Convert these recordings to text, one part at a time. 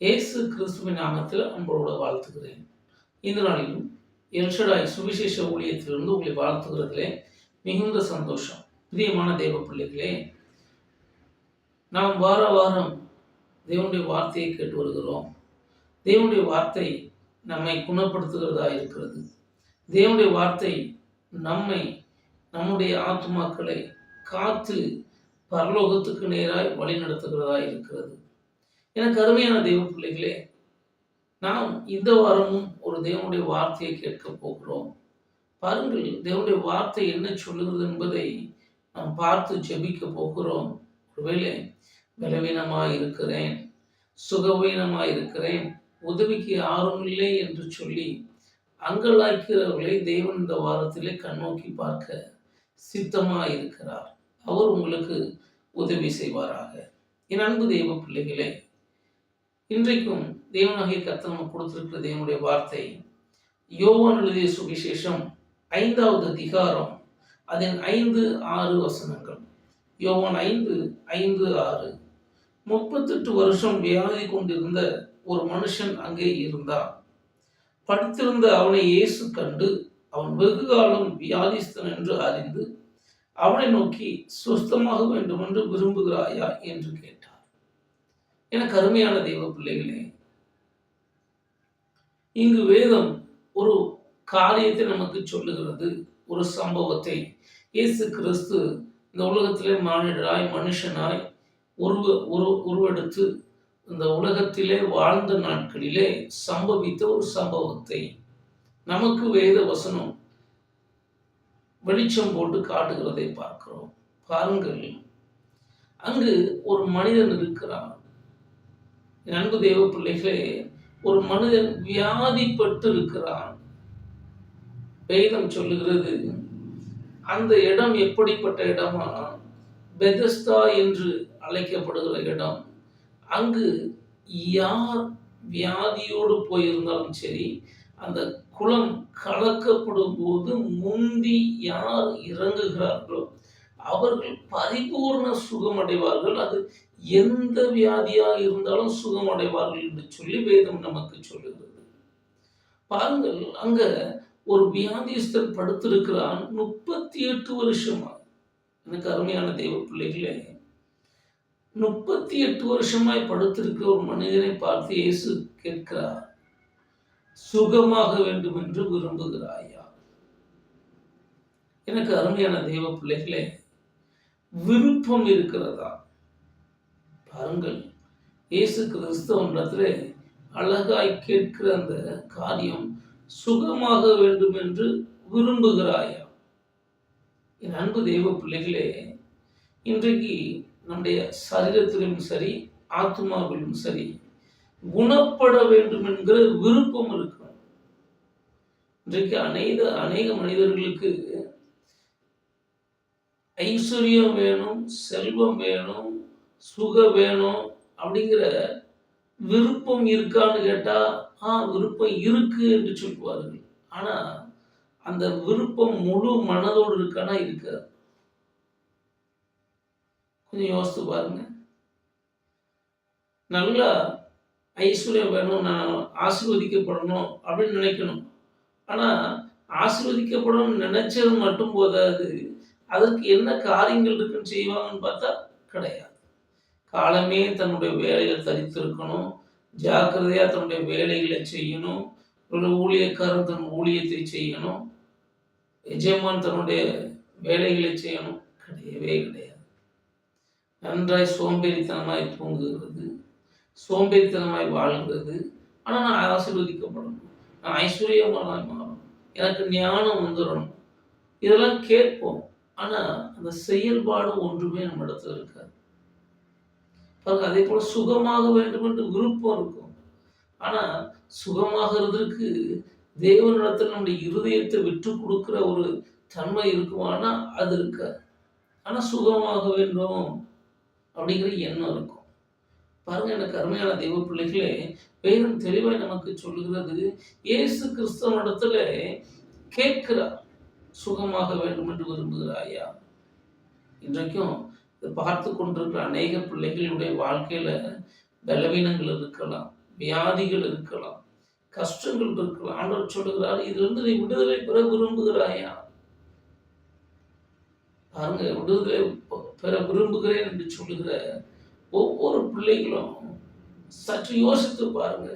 இயேசு கிறிஸ்துவின் நாமத்தில் அன்போடு வாழ்த்துகிறேன். இந்த நாளிலும் எல்ஷடாய் சுவிசேஷ ஊழியத்திலிருந்து உங்களை வாழ்த்துகிறதுலே மிகுந்த சந்தோஷம். பிரியமான தேவ பிள்ளைகளே நாம் வார வாரம் தேவனுடைய வார்த்தையை கேட்டு வருகிறோம். தேவனுடைய வார்த்தை நம்மை குணப்படுத்துகிறதா இருக்கிறது. தேவனுடைய வார்த்தை நம்மை நம்முடைய ஆத்துமாக்களை காத்து பரலோகத்துக்கு நேராய் வழி நடத்துகிறதா இருக்கிறது. எனக்கு அருமையான தெய்வ பிள்ளைகளே நாம் இந்த வாரமும் ஒரு தேவனுடைய வார்த்தையை கேட்க போகிறோம். பாருங்கள் தேவனுடைய வார்த்தை என்ன சொல்லுகிறது என்பதை நாம் பார்த்து ஜெபிக்க போகிறோம். ஒருவேளை பலவீனமாக இருக்கிறேன் சுகவீனமாக இருக்கிறேன் உதவிக்கு யாரும் இல்லை என்று சொல்லி அங்கலாய்க்கிறவர்களை தேவன் இந்த வாரத்திலே கண்ணோக்கி பார்க்க சித்தமாக இருக்கிறார். அவர் உங்களுக்கு உதவி செய்வாராக. என் அன்பு தெய்வ பிள்ளைகளே இன்றைக்கும் தேவனாகிய கர்த்தர் கொடுத்திருக்கிற தேவனுடைய வார்த்தை யோவான் எழுதிய சுவிசேஷம் ஐந்தாவது அதிகாரம் அதன் ஐந்து ஆறு வசனங்கள். யோவான் ஐந்து ஐந்து ஆறு. முப்பத்தெட்டு வருஷம் வியாதி கொண்டிருந்த ஒரு மனுஷன் அங்கே இருந்தான். படுத்திருந்த அவனை இயேசு கண்டு அவன் வெகு காலம் வியாதிஸ்தன் என்று அறிந்து அவனை நோக்கி சுஸ்தமாக வேண்டும் என்று விரும்புகிறாயா? என்று கேட்டார் எனக்கு அருமையான தெய்வ பிள்ளைகளே இங்கு வேதம் ஒரு காரியத்தை நமக்கு சொல்லுகிறது ஒரு சம்பவத்தை. இயேசு கிறிஸ்து இந்த உலகத்திலே மானிடராய் மனுஷனாய் உருவ உரு உருவெடுத்து இந்த உலகத்திலே வாழ்ந்த நாட்களிலே சம்பவித்த ஒரு சம்பவத்தை. நமக்கு வேத வசனம் வெளிச்சம் போட்டு காட்டுகிறதை பார்க்கிறோம். பாருங்கள் அங்கு ஒரு மனிதன் இருக்கிறான். அன்பு தேவ பிள்ளைகளே ஒரு மனிதன் வியாதிப்பட்டு இருக்கிறான் வேதம் சொல்லுகிறது அந்த இடம் எப்படிப்பட்ட இடமா? பெதஸ்தா என்று அழைக்கப்படுகிற இடம். அங்கு யார் வியாதியோடு போயிருந்தாலும் சரி அந்த குளம் கலக்கப்படும் போது முந்தி யார் இறங்குகிறார்களோ அவர்கள் பரிபூர்ண சுகமடைவார்கள். அது எந்த வியாதியாக இருந்தாலும் சுகம் அடைவார்கள் என்று சொல்லி வேதம் நமக்கு சொல்லுகிறது. பாருங்கள் அங்க ஒரு வியாதிஸ்தர் படுத்திருக்கிறான் முப்பத்தி எட்டு வருஷமா எனக்கு அருமையான தெய்வ பிள்ளைகளே முப்பத்தி எட்டு வருஷமாய் படுத்திருக்க ஒரு மனிதனை பார்த்து இயேசு கேட்கிறார் சுகமாக வேண்டும் என்று விரும்புகிறாயா? எனக்கு அருமையான தெய்வ பிள்ளைகளே விருப்பம் இருக்கிறதா? பாருங்கள். இயேசு கிறிஸ்தவனிடத்தில் அழகாய் கேட்கிற அந்த காரியம் சுகமாக வேண்டும் என்று விரும்புகிறாயா? என் அன்பு தெய்வ பிள்ளைகளே இன்றைக்கு நம்முடைய சரீரத்திலும் சரி ஆத்மாவிலும் சரி குணப்பட வேண்டும் என்கிற விருப்பம் இருக்கும் இன்றைக்கு அநேக அநேக மனிதர்களுக்கு ஐஸ்வர்யம் வேணும் செல்வம் வேணும் சுகம் வேணும் அப்படிங்கிற விருப்பம் இருக்கான்னு கேட்டா ஆ விருப்பம் இருக்கு என்று சொல்லுவார்கள். ஆனா அந்த விருப்பம் முழு மனதோடு இருக்கானா? இருக்காது. கொஞ்சம் யோசித்து பாருங்க. நல்லா ஐஸ்வர்யம் வேணும் நான் ஆசீர்வதிக்கப்படணும் அப்படின்னு நினைக்கணும். ஆனால் ஆசீர்வதிக்கப்படணும்னு நினைச்சது மட்டும் போதாது. அதற்கு என்ன காரியங்கள் இருக்குன்னு செய்வாங்கன்னு பார்த்தா கிடையாது. காலமே தன்னுடைய வேலைகள் தரித்திருக்கணும். ஜாக்கிரதையாக தன்னுடைய வேலைகளை செய்யணும். ஒரு ஊழியக்காரன் தன் ஊழியத்தை செய்யணும். எஜமான் தன்னுடைய வேலைகளை செய்யணும். கிடையவே கிடையாது. நன்றாய் சோம்பேறித்தனமாய் தூங்குகிறது. சோம்பேறித்தனமாய் வாழ்கிறது. ஆனால் நான் ஆசீர்வதிக்கப்படணும். நான் ஐஸ்வர்யமானாய் மாறணும். எனக்கு ஞானம் வந்துடணும் இதெல்லாம் கேட்போம். ஆனால் அந்த செயல்பாடு ஒன்றுமே நம்ம இடத்துல இருக்காது. பாருங்க அதே போல சுகமாக வேண்டும் என்று விருப்பம் இருக்கும். ஆனால் சுகமாகிறதுக்கு தேவனிடத்தில் நம்முடைய இருதயத்தை விட்டு கொடுக்குற ஒரு தன்மை இருக்குமானா அது இருக்காது. ஆனால் சுகமாக வேண்டும் அப்படிங்கிற எண்ணம் இருக்கும். பாருங்க எனக்கு அருமையான தெய்வ பிள்ளைகளே வேதம் தெளிவாய் நமக்கு சொல்லுகிறது இயேசு கிறிஸ்தவனிடத்துல கேட்கிறார் சுகமாக வேண்டும் என்று விரும்புகிறாயா? இன்றைக்கும் பார்த்து கொண்டிருக்கிற அநேக பிள்ளைகளுடைய வாழ்க்கையில பலவீனங்கள் இருக்கலாம் வியாதிகள் இருக்கலாம் கஷ்டங்கள் இருக்கலாம். ஆண்டவர் சொல்லுகிறார் இதிலிருந்து நீ விடுதலை பெற விரும்புகிறாயா? பாருங்க விடுதலை பெற விரும்புகிறேன் என்று சொல்லுகிற ஒவ்வொரு பிள்ளைகளும் சற்று யோசித்து பாருங்க.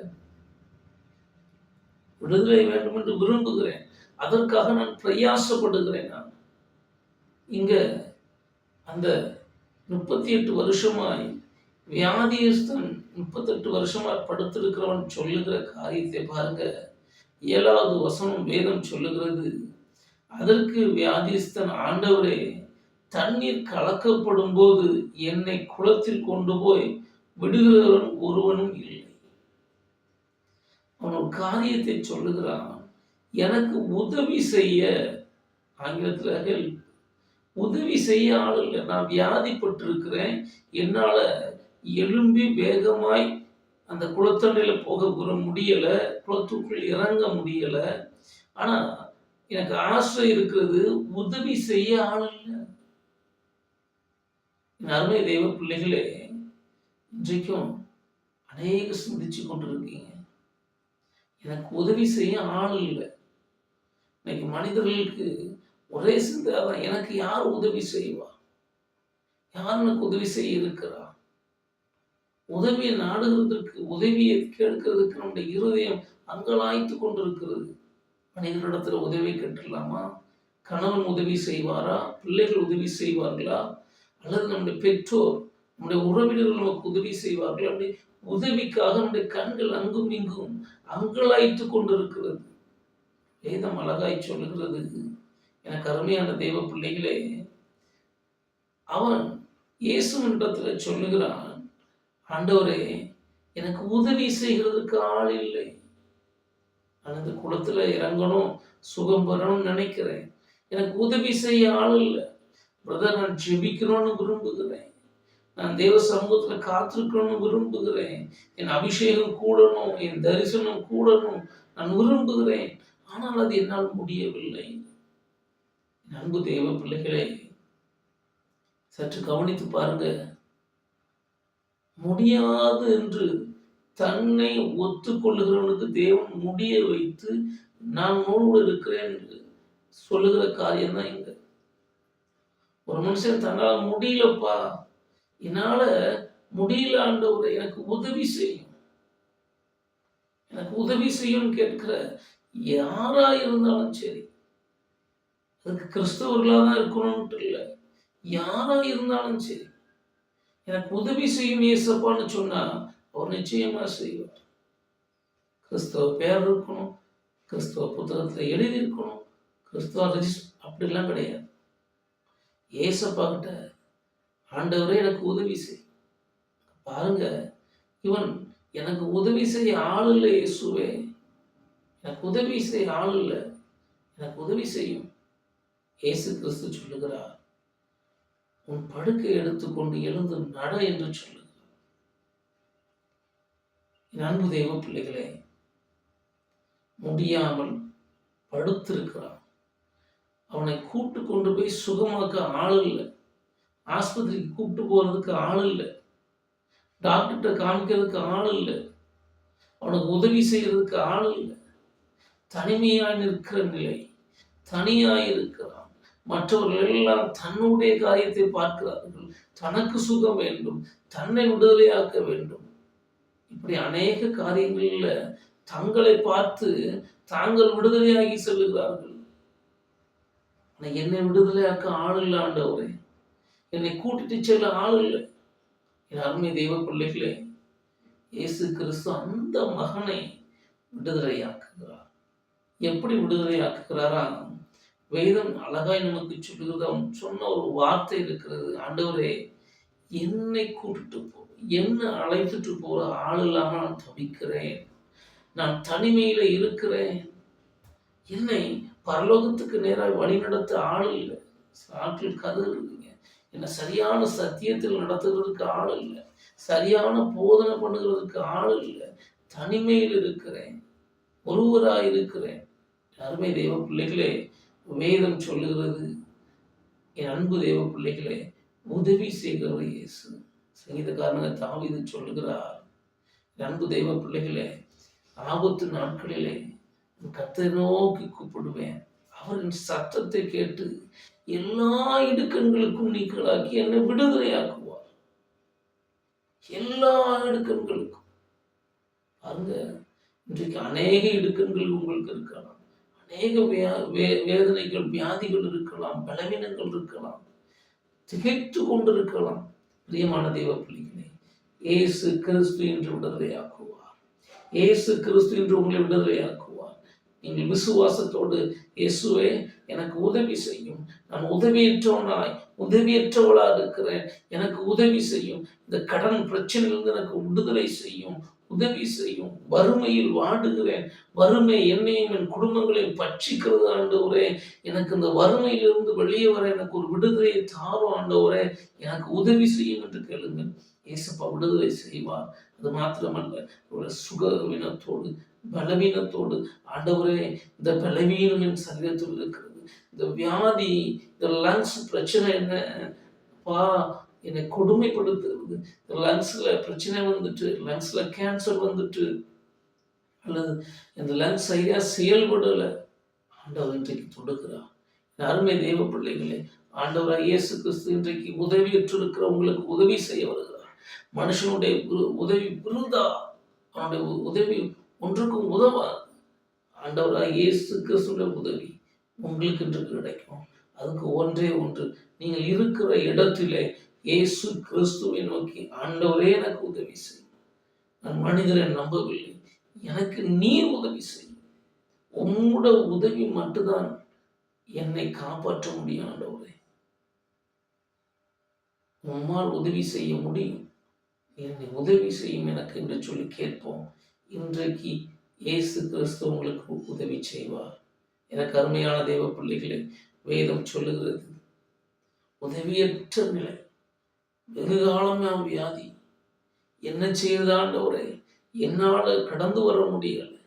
விடுதலை வேண்டும் என்று விரும்புகிறேன். அதற்காக நான் பிரயாசப்படுகிறேன் நான். இங்க அந்த முப்பத்தி எட்டு வருஷமாய் வியாதியஸ்தன் முப்பத்தெட்டு வருஷமா படுத்திருக்கிறவன் சொல்லுகிற காரியத்தை பாருங்க. ஏழாவது வசனம் வேதம் சொல்லுகிறது அதற்கு வியாதிஸ்தன் ஆண்டவரே தண்ணீர் கலக்கப்படும் போது என்னை குளத்தில் கொண்டு போய் விடுகிறவன் ஒருவனும் இல்லை. அவன் ஒரு காரியத்தை சொல்லுகிறான் எனக்கு உதவி செய்ய. ஆங்கிலத்தில் ஹெல்ப் உதவி செய்ய ஆள் இல்லை நான் வியாதிப்பட்டிருக்கிறேன். என்னால் எழும்பி வேகமாய் அந்த குளத்தண்டையில் போக முடியலை. குளத்துக்குள் இறங்க முடியலை. ஆனால் எனக்கு ஆசை இருக்கிறது உதவி செய்ய ஆள் இல்லை. அருமை தெய்வ பிள்ளைகளே இன்றைக்கும் அநேக சிந்திச்சு கொண்டிருக்கீங்க. எனக்கு உதவி செய்ய ஆள் இல்லை. இன்னைக்கு மனிதர்களுக்கு ஒரே சிந்தை தான் எனக்கு யார் உதவி செய்வா? யார் எனக்கு உதவி செய்ய இருக்கிறா? உதவியை நாடுகிறதுக்கு உதவியை கேட்கிறதுக்கு நம்முடைய இருதயம் அங்கலாய்த்து கொண்டிருக்கிறது. மனிதனிடத்துல உதவி கேட்டுடலாமா? கணவன் உதவி செய்வாரா? பிள்ளைகள் உதவி செய்வார்களா? அல்லது நம்முடைய பெற்றோர் நம்முடைய உறவினர்கள் நமக்கு உதவி செய்வார்கள்? அப்படி உதவிக்காக நம்முடைய கண்கள் அங்கும் இங்கும் அங்கலாய்த்து கொண்டிருக்கிறது. வேதம் அழகாய் சொல்லுகிறது. எனக்கு அருமையான தெய்வ பிள்ளைகளே அவன் இயேசுவின்றத்துல சொல்லுகிறான் ஆண்டவரே எனக்கு உதவி செய்கிறதுக்கு ஆள் இல்லை. நான் இந்த குளத்துல இறங்கணும் சுகம் பெறணும்னு நினைக்கிறேன். எனக்கு உதவி செய்ய ஆள் இல்லை. பிரதர் நான் ஜெபிக்கணும்னு விரும்புகிறேன். நான் தேவ சமூகத்துல காத்திருக்கணும்னு விரும்புகிறேன். என் அபிஷேகம் கூடணும் என் தரிசனம் கூடணும் நான் விரும்புகிறேன். ஆனால் அது என்னால் முடியவில்லை. அன்பு தெய்வ பிள்ளைகளே சற்று கவனித்து பாருங்க. முடியாது என்று தன்னை ஒத்துக்கொள்ளுகிறவனுக்கு தேவன் முடிய வைத்து நான் நூலோடு இருக்கிறேன் என்று சொல்லுகிற காரியம் தான் இங்க. ஒரு மனுஷன் தன்னால் முடியலப்பா. என்னால முடியல ஆண்டவர் எனக்கு உதவி செய்யும். எனக்கு உதவி செய்யும் கேட்கிற யாரா இருந்தாலும் சரி அதுக்கு கிறிஸ்தவர்களாக தான் இருக்கணும்ட்டு இல்லை. யாராக இருந்தாலும் சரி. எனக்கு உதவி செய்யும் இயேசப்பான்னு சொன்னால் அவர் நிச்சயமாக செய்வார். கிறிஸ்தவ பேர் இருக்கணும். கிறிஸ்தவ புத்தகத்தில் எழுதியிருக்கணும். கிறிஸ்தவ ரெஜிஸ்ட் அப்படிலாம் கிடையாது. ஏசப்பா கிட்ட ஆண்டவரே எனக்கு உதவி செய். பாருங்க இவன் எனக்கு உதவி செய்ய ஆள் இல்லை இயேசுவே. எனக்கு உதவி செய்ய ஆள் இல்லை. எனக்கு உதவி செய்யும். இயேசு கிறிஸ்து சொல்லுகிறார் உன் படுக்கை எடுத்துக்கொண்டு எழுந்து நட என்று சொல்லுகிறார். என் அன்பு தெய்வ பிள்ளைகளே முடியாமல் படுத்திருக்கிறான். அவனை கூட்டு கொண்டு போய் சுகமாக்க ஆள் இல்லை. ஆஸ்பத்திரிக்கு கூப்பிட்டு போகிறதுக்கு ஆள் இல்லை. டாக்டர்கிட்ட காமிக்கிறதுக்கு ஆள் இல்லை. அவனுக்கு உதவி செய்யறதுக்கு ஆள் இல்லை. தனிமையாக நிற்கிற நிலை தனியாக இருக்கிறான். மற்றவர்கள் எல்லாம் தன்னுடைய காரியத்தை பார்க்கிறார்கள். தனக்கு சுகம் வேண்டும் தன்னை விடுதலையாக்க வேண்டும். இப்படி அநேக காரியங்களில் தங்களை பார்த்து தாங்கள் விடுதலையாகி செல்லுகிறார்கள். என்னை விடுதலையாக்க ஆள் இல்லை ஆண்டவரே. என்னை கூட்டிட்டு செல்ல ஆள் இல்லை. என் அருமை தெய்வ பிள்ளைகளே இயேசு கிறிஸ்து அந்த மகனை விடுதலையாக்குகிறார். எப்படி விடுதலையாக்குகிறாரா? வேதம் அழகாய் நமக்கு சொல்லுகிறது. அவன் சொன்ன ஒரு வார்த்தை இருக்கிறது. ஆண்டவரே என்னை கூட்டிட்டு போ. என்ன அழைத்துட்டு போற ஆள் இல்லாமல் நான் தவிக்கிறேன். நான் தனிமையில இருக்கிறேன். என்னை பரலோகத்துக்கு நேராக வழி நடத்த ஆள் இல்லை. ஆட்கள் கதறுறீங்க என்னை சரியான சத்தியத்தில் நடத்துகிறதுக்கு ஆள் இல்லை. சரியான போதனை பண்ணுகிறதுக்கு ஆள் இல்லை. தனிமையில் இருக்கிறேன். ஒருவராக இருக்கிறேன். அருமை தெய்வ பிள்ளைகளே வேதம் சொல்லுகிறது. என் அன்பு தெய்வ பிள்ளைகளே உதவி செய்கிறவர் இயேசு. சங்கீதக்காரங்க தாவிது சொல்லுகிறார் அன்பு தெய்வ பிள்ளைகளே ஆபத்து நாட்களிலே கத்தை நோக்கி கூப்பிடுவேன். அவரின் சத்தத்தை கேட்டு எல்லா இடுக்கண்களுக்கும் நீக்கலாக்கி என்னை விடுதலையாக்குவார். எல்லா இடுக்கண்களுக்கும். பாருங்க இன்றைக்கு அநேக இடுக்கண்கள் உங்களுக்கு இருக்கலாம் அநேக வே வேதனைகள் வியாதிகள் இருக்கலாம் பலவீனங்கள் இருக்கலாம் திகைத்து கொண்டிருக்கலாம். பிரியமான தெய்வ பிள்ளைகளே ஏசு கிறிஸ்து என்று விடுதலையாக்குவார். ஏசு கிறிஸ்து என்று உங்களை விடுதலையாக்குவார். நீங்கள் விசுவாசத்தோடு இயேசுவே எனக்கு உதவி செய்யும். நான் உதவியற்றவனாய் உதவியற்றவளாக இருக்கிறேன். எனக்கு உதவி செய்யும். இந்த கடன் பிரச்சனையிலிருந்து எனக்கு விடுதலை செய்யும். உதவி செய்யும். வறுமையில் வாடுகிறேன். வறுமை என்னையும் என் குடும்பங்களையும் பட்சிக்கிறது ஆண்டவரே. எனக்கு இந்த வறுமையிலிருந்து வெளியே வர எனக்கு ஒரு விடுதலையை தாரும் ஆண்டவரே. எனக்கு உதவி செய்யும் என்று கேளுங்கள். இயேசப்பா விடுதலை செய்வார். அது மாத்திரமல்ல ஒரு சுகவீனத்தோடு பலவீனத்தோடு. ஆண்டவரே இந்த பலவீனம் என் சரீரத்தில் இருக்கிறது. இந்த வியாதி இந்த லங்ஸ் பிரச்சனை என்ன? பா என்னை கொடுமைப்படுத்துறது. லங்ஸில் பிரச்சனை வந்துட்டு லங்ஸில் கேன்சர் வந்துட்டு அல்லது இந்த லங்ஸ் சரியாக செயல்படலை. ஆண்டவர் இன்றைக்கு தொடுக்கிறார் அருமை தெய்வ பிள்ளைகளே ஆண்டவராக இயேசு கிறிஸ்து இன்றைக்கு உதவியற்று இருக்கிறவங்களுக்கு உதவி செய்ய வருகிறார். மனுஷனுடைய உதவி விருதா? அவனுடைய உதவி ஒன்றுக்கும் உதவாது. ஆண்டவராக இயேசு கிறிஸ்துடைய உதவி உங்களுக்கு இன்று கிடைக்கும். அதுக்கு ஒன்றே ஒன்று நீங்கள் இருக்கிற இடத்திலே இயேசு கிறிஸ்துவை நோக்கி ஆண்டவரே எனக்கு உதவி செய். நான் மனிதரை நம்பவில்லை. எனக்கு நீர் உதவி செய். உங்களோட உதவி மட்டும்தான் என்னை காப்பாற்ற முடியும் ஆண்டவரே. உம்மால் உதவி செய்ய முடியும். என்னை உதவி செய்யும் எனக்கு என்று சொல்லி கேட்போம். இன்றைக்கு இயேசு கிறிஸ்து உங்களுக்கு உதவி செய்வார். எனக்கு அருமையான தெய்வ பிள்ளைகளை வேதம் சொல்லுகிறது உதவியற்ற நிலை வெகு காலம் வியாதி? என்ன செய்தாண்டவரே? என்னால் கடந்து வர முடியல.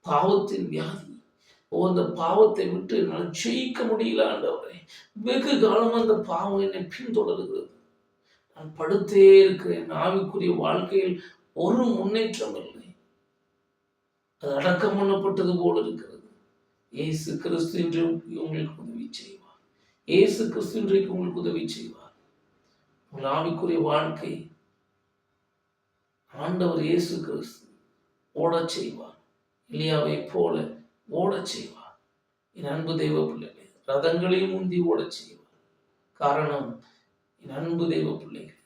பாவத்தின் வியாதி. ஓ அந்த பாவத்தை விட்டு என்னால் ஜெயிக்க முடியல ஆண்டவரே. வெகு காலம் அந்த பாவம் என்னை பின்தொடர்கிறது. நான் படுத்தே இருக்கிறேன். ஆவிக்குரிய வாழ்க்கையில் ஒரு முன்னேற்றம் இல்லை. அது அடக்கம் பண்ணப்பட்டது போல இருக்கிறது. ஏசு கிறிஸ்து இன்று உங்களுக்கு உதவி செய்வார். ஏசு கிறிஸ்து இன்றைக்கு உங்களுக்கு உதவி செய்வார். உங்கள் ஆவிக்குரிய வாழ்க்கை ஆண்டவர் இயேசு கிறிஸ்து ஓடச் செய்வார். இலியாவை போல ஓடச் செய்வார். என் அன்பு தெய்வ பிள்ளைகளை ரதங்களையும் முந்தி ஓடச் செய்வார். காரணம் என் அன்பு தெய்வ பிள்ளைகள்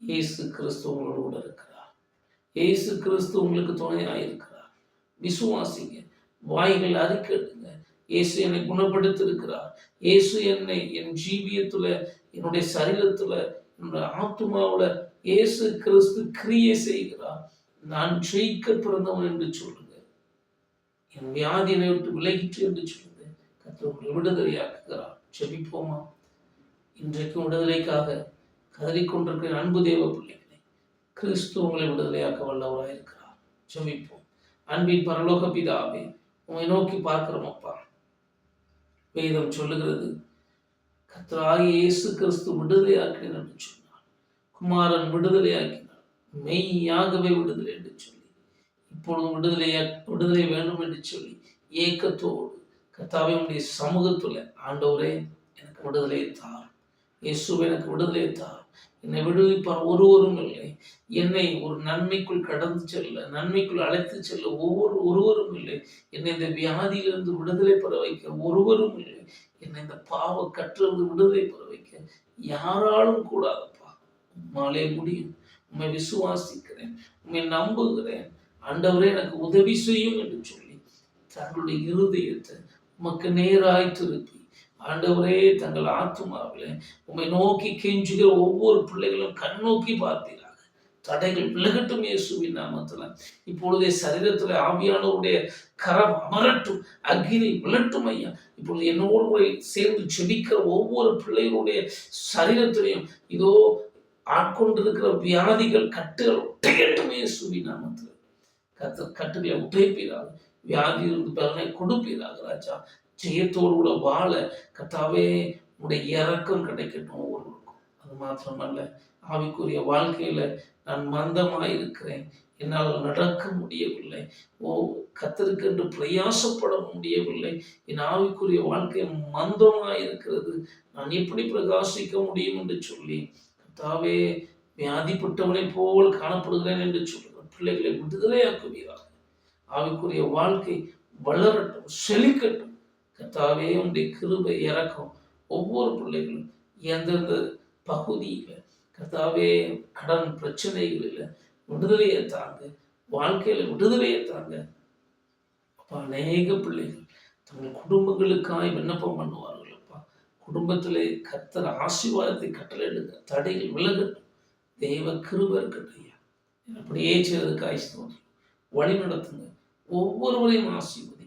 இயேசு கிறிஸ்து உங்களோடு கூட இருக்கிறார். இயேசு கிறிஸ்து உங்களுக்கு துணையாக இருக்கிறார். விசுவாசிங்க வாய்கள் அறிக்கட்டுங்க இயேசு என்னை குணப்படுத்திருக்கிறார் இயேசு என்னை என் ஜீவியத்துல என்னுடைய சரீரத்துல நம்முடைய ஆத்மாவில் இயேசு கிறிஸ்து கிரியை செய்கிறார். நான் ஜெயிக்க பிறந்தவன் என்று சொல்லுங்க. என் வியாதியினை விட்டு விலகிற்று என்று சொல்லுங்க. கத்தவங்களை விடுதலையாக்குகிறார். செபிப்போமா இன்றைக்கும் விடுதலைக்காக கதறிக்கொண்டிருக்கிற அன்பு தேவ பிள்ளைகளை கிறிஸ்து உங்களை விடுதலையாக்க வல்லவராக இருக்கிறார். செபிப்போம் அன்பின் பரலோக பிதாவே உங்களை நோக்கி பார்க்கிறோம் அப்பா. வேதம் சொல்லுகிறது கத்தராகி இயேசு கிறிஸ்து விடுதலையாக்கினார் என்று சொன்னார். குமாரன் விடுதலையாக்கினார். மெய்யாகவே விடுதலை என்று சொல்லி இப்பொழுதும் விடுதலையா விடுதலை வேண்டும் என்று சொல்லி ஏக்கத்தோடு கத்தாவே உடைய சமூகத்துல ஆண்டவரே எனக்கு விடுதலையை தாரும். இயேசு எனக்கு விடுதலை தார். என்னை விடுவிப்பார் ஒருவரும் இல்லை. என்னை ஒரு நன்மைக்குள் கடந்து செல்ல நன்மைக்குள் அழைத்து செல்ல ஒவ்வொரு ஒருவரும் இல்லை. என்னை இந்த வியாதியிலிருந்து விடுதலை பெற வைக்க ஒருவரும் இல்லை. என்னை இந்த பாவ கற்றுறது விடுதலை பெற வைக்க யாராலும் கூடாதப்பா. உம்மாலே முடியும். உண்மை விசுவாசிக்கிறேன். உண்மை நம்புகிறேன். ஆண்டவரே எனக்கு உதவி செய்யும் என்று சொல்லி தங்களுடைய இருதயத்தை உமக்கு நேராய் திருப்பி ஆண்டவரே தங்கள் ஆத்மாவில் உண்மை நோக்கி கெஞ்சுகிற ஒவ்வொரு பிள்ளைகளும் கண்ணோக்கி பார்த்தீர்கள் தடைகள் விலகட்டும் இயேசுவின் நாமத்துல. இப்பொழுதே சரீரத்துல ஆவியானவருடைய கரம் அமரட்டும் அக்னி விளட்டும் ஐயா. இப்பொழுது என்னோடு சேர்ந்து செபிக்கிற ஒவ்வொரு பிள்ளைகளுடைய சரீரத்திலையும் இதோ ஆட்கொண்டிருக்கிற வியாதிகள் கட்டுகள் உட்டையட்டும் இயேசுவின் நாமத்தில். கத்த கட்டுகளை உடைப்பீராக. வியாதி இருந்து பலனை கொடுப்பீராக ராஜா. ஜெயத்தோடு கூட வாழ கத்தாவே உடைய இறக்கம் கிடைக்கட்டும் ஒவ்வொருவருக்கும் அது மாத்திரமல்ல ஆவிக்குரிய வாழ்க்கையில நான் மந்தமாக இருக்கிறேன் என்னால் நடக்க முடியவில்லை. ஓ கத்தருக்கென்று பிரயாசப்பட முடியவில்லை. என் ஆவிக்குரிய வாழ்க்கை மந்தமாக இருக்கிறது நான் எப்படி பிரகாசிக்க முடியும் என்று சொல்லி கத்தாவே வியாதிப்பட்டவனை போல் காணப்படுகிறேன் என்று சொல்லுகிற பிள்ளைகளை விடுதலையாக்குவீராக. ஆவிக்குரிய வாழ்க்கை வளரட்டும் செழிக்கட்டும். கத்தாவே உடைய கிருபை இறக்கும். ஒவ்வொரு பிள்ளைகளும் எந்தெந்த பகுதியில் கத்தாவே கடன் பிரச்சனைகளில் விடுதலையை தாங்க வாழ்க்கையில விடுதலையை தாங்க அப்பா அநேக பிள்ளைகள் தங்கள் குடும்பங்களுக்காய் விண்ணப்பம் பண்ணுவார்கள் அப்பா. குடும்பத்தில் கத்தர் ஆசீர்வாதத்தை கட்டளையிடுங்க தடைகள் விலகட்டும். தெய்வ கிருப இருக்கட்டும் ஐயா. அப்படியே செய்வதற்கு ஸ்தோத்திரம். வழி நடத்துங்க ஒவ்வொருவரையும் ஆசீர்வாதம்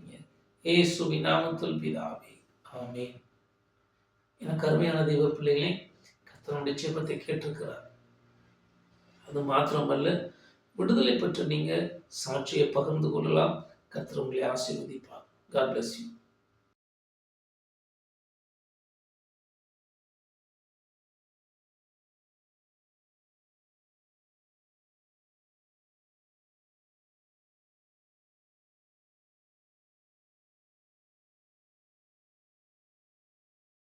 ஏசு நாமத்தில் பிதாவே ஆமேன். எனக்கு அருமையான தெய்வ பிள்ளைகளே கத்தனுடைய ஜெபத்தை கேட்டிருக்கிறார். அது மாத்திரமல்ல விடுதலை பெற்று நீங்கள் சாட்சியை பகிர்ந்து கொள்ளலாம். கத்தர் உங்களை ஆசீர்வதிப்பார். God bless you